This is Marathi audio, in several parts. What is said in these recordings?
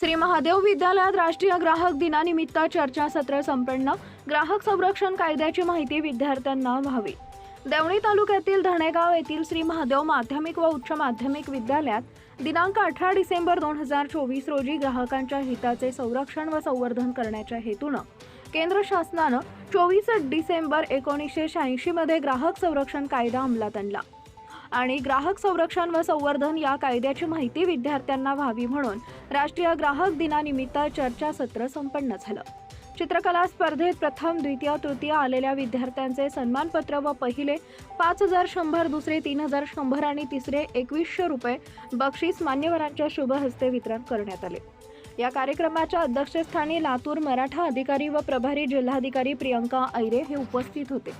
श्री महादेव विद्यालयात राष्ट्रीय ग्राहक दिनानिमित्त चर्चासत्र संपन्न. ग्राहक संरक्षण कायद्याची माहिती विद्यार्थ्यांना व्हावी. देवणी तालुक्यातील धणेगाव येथील श्री महादेव माध्यमिक व उच्च माध्यमिक विद्यालयात दिनांक अठरा डिसेंबर दोन हजार चोवीस रोजी ग्राहकांच्या हिताचे संरक्षण व संवर्धन करण्याच्या हेतूनं केंद्र शासनानं चोवीस डिसेंबर एकोणीसशे शहाऐंशीमध्ये ग्राहक संरक्षण कायदा अंमलात आणला. आणि ग्राहक संरक्षण व संवर्धन या कायद्याची माहिती विद्यार्थ्यांना व्हावी म्हणून राष्ट्रीय ग्राहक दिनानिमित्त चर्चासत्र संपन्न झालं. चित्रकला स्पर्धेत प्रथम द्वितीय तृतीय आलेल्या विद्यार्थ्यांचे सन्मानपत्र व पहिले पाच हजार शंभर दुसरे तीन हजार शंभर आणि तिसरे एकवीसशे रुपये बक्षीस मान्यवरांच्या शुभ हस्ते वितरण करण्यात आले. या कार्यक्रमाच्या अध्यक्षस्थानी लातूर मराठा अधिकारी व प्रभारी जिल्हाधिकारी प्रियंका ऐरे हे उपस्थित होते.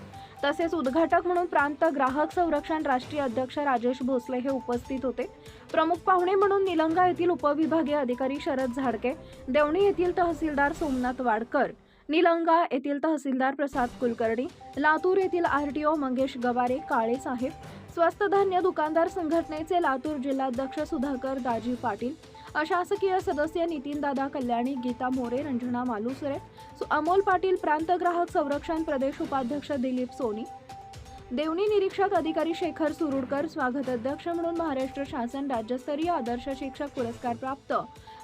तसेच उद्घाटक म्हणून प्रांत ग्राहक संरक्षण राष्ट्रीय अध्यक्ष राजेश भोसले हे उपस्थित होते. प्रमुख पाहुणे म्हणून निलंगा येथील उपविभागीय अधिकारी शरद झाडके देवणी येथील तहसीलदार सोमनाथ वाडकर निलंगा येथील तहसीलदार प्रसाद कुलकर्णी लातूर येथील आरटीओ मंगेश गवारे काळे साहेब स्वस्त धान्य दुकानदार संघटनेचे लातूर जिल्हाध्यक्ष सुधाकर दाजी पाटील अशासकीय सदस्य नितीनदादा कल्याणी गीता मोरे रंजना मालुसरे सु- अमोल पाटील प्रांत ग्राहक संरक्षण प्रदेश उपाध्यक्ष दिलीप सोनी देवणी निरीक्षक अधिकारी शेखर सुरुडकर स्वागत अध्यक्ष म्हणून महाराष्ट्र शासन राज्यस्तरीय आदर्श शिक्षक पुरस्कार प्राप्त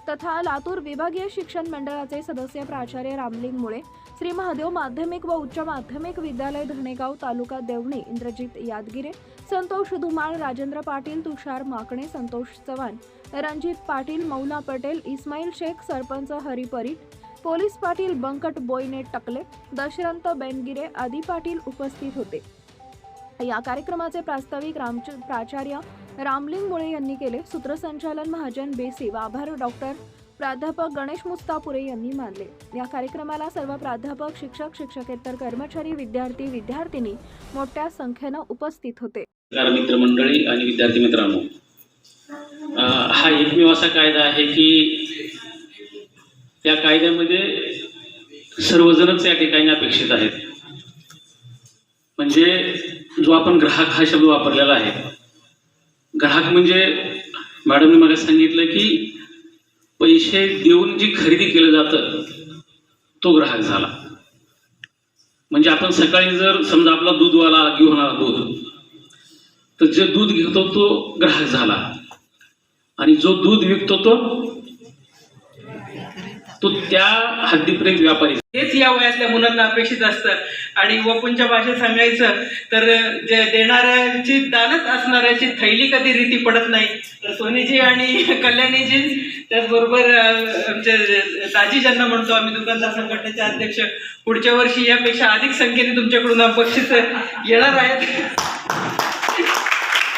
तथा लातूर विभागीय शिक्षण मंडळाचे सदस्य प्राचार्य रामलिंग मुळे श्री महादेव माध्यमिक व उच्च माध्यमिक विद्यालय धरणेगाव तालुका देवणे इंद्रजित यादगिरे संतोष धुमाळ राजेंद्र पाटील तुषार माकणे संतोष चव्हाण रणजित पाटील मौना पटेल इस्माईल शेख सरपंच हरी परीट पोलीस पाटील बंकट बोईने टकले दशरंत बेनगिरे आदी पाटील उपस्थित होते. या कार्यक्रमाचे प्रास्ताविक राम प्राचार्य रामलिंग मुळे यांनी केले सूत्रसंचालन महाजन बेसी व आभार डॉक्टर प्राध्यापक गणेश मुस्तापुरे यांनी मानले. या कार्यक्रमाला सर्व प्राध्यापक शिक्षक शिक्षकेतर कर्मचारी विद्यार्थी विद्यार्थिनी मोठ्या संख्येनं उपस्थित होते. मित्रमंडळी आणि विद्यार्थी मित्रांनो. हा एकमेव असा कायदा आहे की त्या कायद्यामध्ये सर्वजणच या ठिकाणी अपेक्षित आहेत. म्हणजे जो आपण ग्राहक हा शब्द वापरलेला आहे ग्राहक म्हणजे मॅडमने मला सांगितलं की पैसे देऊन जी खरेदी केलं जातं तो ग्राहक झाला. म्हणजे आपण सकाळी जर समजा आपला दूधवाला घेऊन आला दूध तर जे दूध घेतो तो ग्राहक झाला. आणि जो दूध विकतो तो तो त्या हद्दीपर्यंत व्यापारी हेच या वयातल्या मुलांना अपेक्षित असतं. आणि वपूंच्या भाषेत सांगायचं तर जे देणाऱ्यांची दानच असणाऱ्याची थैली कधी रीती पडत नाही. तर सोनीजी आणि कल्याणीजी त्याचबरोबर आमच्या आमचे दाजी ज्यांना म्हणतो आम्ही दुकानदार संघटनेचे अध्यक्ष पुढच्या वर्षी यापेक्षा अधिक संख्येने तुमच्याकडून बक्षीस येणार आहेत.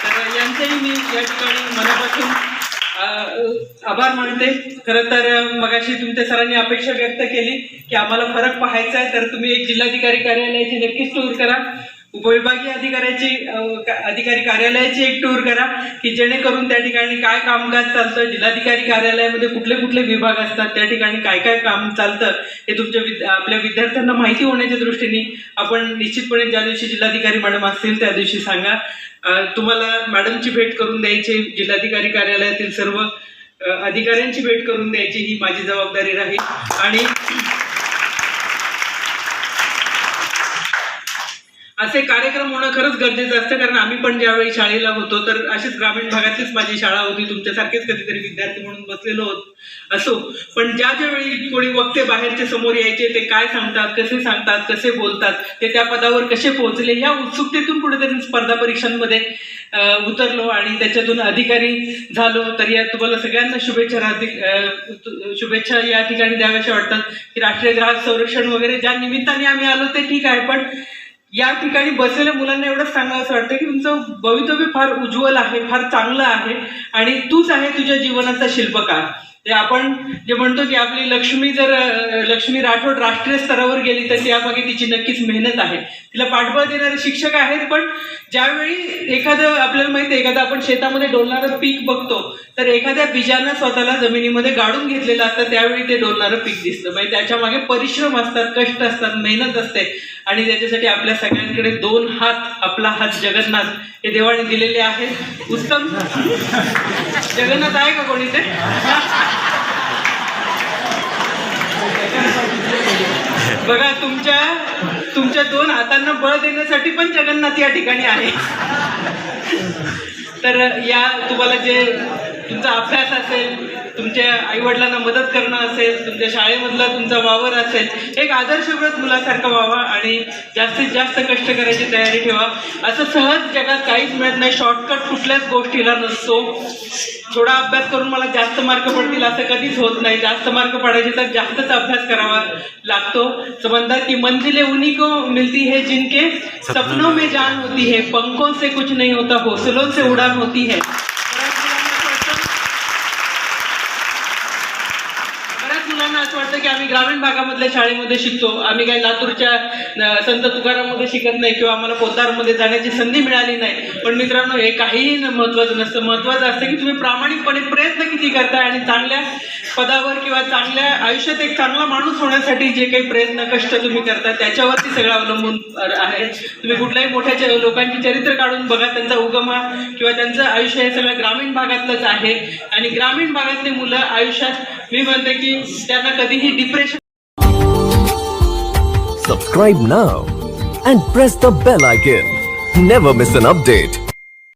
तर यांचंही मी या ठिकाणी मनापासून आभार मानते. खरं तर मगाशी तुमच्या सरांनी अपेक्षा व्यक्त केली की आम्हाला फरक पाहायचा आहे तर तुम्ही एक जिल्हाधिकारी कार्यालयाची नक्कीच टूर करा. उपविभागीय अधिकाऱ्याची अधिकारी कार्यालयाची एक टूर करा की जेणेकरून त्या ठिकाणी काय कामकाज चालतं जिल्हाधिकारी कार्यालयामध्ये कुठले कुठले विभाग असतात त्या ठिकाणी काय काय काम चालतं हे तुमच्या विद- आपल्या विद्यार्थ्यांना माहिती होण्याच्या दृष्टीने आपण निश्चितपणे ज्या दिवशी जिल्हाधिकारी मॅडम असतील त्या दिवशी सांगा. तुम्हाला मॅडमची भेट करून द्यायची जिल्हाधिकारी कार्यालयातील सर्व अधिकाऱ्यांची भेट करून द्यायची ही माझी जबाबदारी राहील. आणि असे कार्यक्रम होणं खरंच गरजेचं असतं कारण आम्ही पण ज्यावेळी शाळेला होतो तर अशीच ग्रामीण भागातलीच माझी शाळा होती. तुमच्यासारखेच कधीतरी विद्यार्थी म्हणून बसलेलो होत असो. पण ज्या ज्या वेळी कोणी वक्ते बाहेरचे समोर यायचे ते काय सांगतात कसे सांगतात कसे बोलतात ते त्या पदावर कसे पोहोचले या उत्सुकतेतून कुठेतरी स्पर्धा परीक्षांमध्ये उतरलो आणि त्याच्यातून अधिकारी झालो. तर या तुम्हाला सगळ्यांना शुभेच्छा राहतील शुभेच्छा या ठिकाणी द्याव्याशा वाटतात की राष्ट्रीय ग्राहक संरक्षण वगैरे ज्या निमित्ताने आम्ही आलो ते ठीक आहे. पण या ठिकाणी बसलेल्या मुलांना एवढंच सांगावं असं वाटतं की तुमचं भवितव्य फार उज्ज्वल आहे फार चांगलं आहे आणि तूच आहे तुझ्या जीवनाचा शिल्पकार. ते आपण जे म्हणतो की आपली लक्ष्मी जर लक्ष्मी राठोड राष्ट्रीय स्तरावर गेली तर त्यामागे तिची नक्कीच मेहनत आहे. तिला पाठबळ देणारे शिक्षक आहेत पण ज्यावेळी एखादं आपल्याला माहिती आहे एखादं आपण शेतामध्ये डोलणारं पीक बघतो तर एखाद्या बीजानं स्वतःला जमिनीमध्ये गाडून घेतलेलं असतं त्यावेळी ते डोलणारं पीक दिसतं. म्हणजे त्याच्यामागे परिश्रम असतात कष्ट असतात मेहनत असते आणि त्याच्यासाठी आपल्या सगळ्यांकडे दोन हात आपला हात जगन्नाथ. हे देवाने दिलेले आहेत. उत्तम. जगन्नाथ आहे का कोणी ते बघा तुमच्या तुमच्या दोन हातांना बळ देण्यासाठी पण जगन्नाथ या ठिकाणी आहे. तर या तुम्हाला जे तुमचा अभ्यास असेल तुमच्या आईवडिलांना मदत करणं असेल तुमच्या शाळेमधला तुमचा वावर असेल एक आदर्शव्रत मुलासारखं व्हावा आणि जास्तीत जास्त कष्ट करायची तयारी ठेवा. असं सहज जगात काहीच मिळत नाही. शॉर्टकट कुठल्याच गोष्टीला नसतो. थोडा अभ्यास करून मला जास्त मार्क पडतील असं कधीच होत नाही. जास्त मार्क पडायचे तर जास्तच अभ्यास करावा लागतो. तर म्हणतात की मंजिले उन्हीं को मिलती है जिनके सपनों में जान होती है पंखों से कुछ नहीं होता हौसलों से उड़ान होती है बऱ्याच मुलांना असं वाटतं बऱ्याच मुलांना असं वाटतं की आम्ही ग्रामीण भागामधल्या शाळेमध्ये शिकतो. आम्ही काही लातूरच्या संत तुकाराममध्ये शिकत नाही किंवा आम्हाला पोतारमध्ये जाण्याची संधी मिळाली नाही. पण मित्रांनो हे काहीही महत्त्वाचं नसतं. महत्त्वाचं असतं की तुम्ही प्रामाणिकपणे प्रयत्न किती करताय आणि चांगल्या पदावर किंवा चांगल्या आयुष्यात एक चांगला माणूस होण्यासाठी जे काही प्रयत्न कष्ट तुम्ही करता त्याच्यावरती सगळं अवलंबून आहे. तुम्ही कुठल्याही मोठ्या लोकांची चरित्र काढून बघा त्यांचा उगम हा किंवा त्यांचं आयुष्य हे सगळं ग्रामीण भागातलंच आहे. आणि ग्रामीण भागातली मुलं आयुष्यात मी म्हणते की त्यांना कधीही depression Subscribe now and press the bell icon. Never miss an update.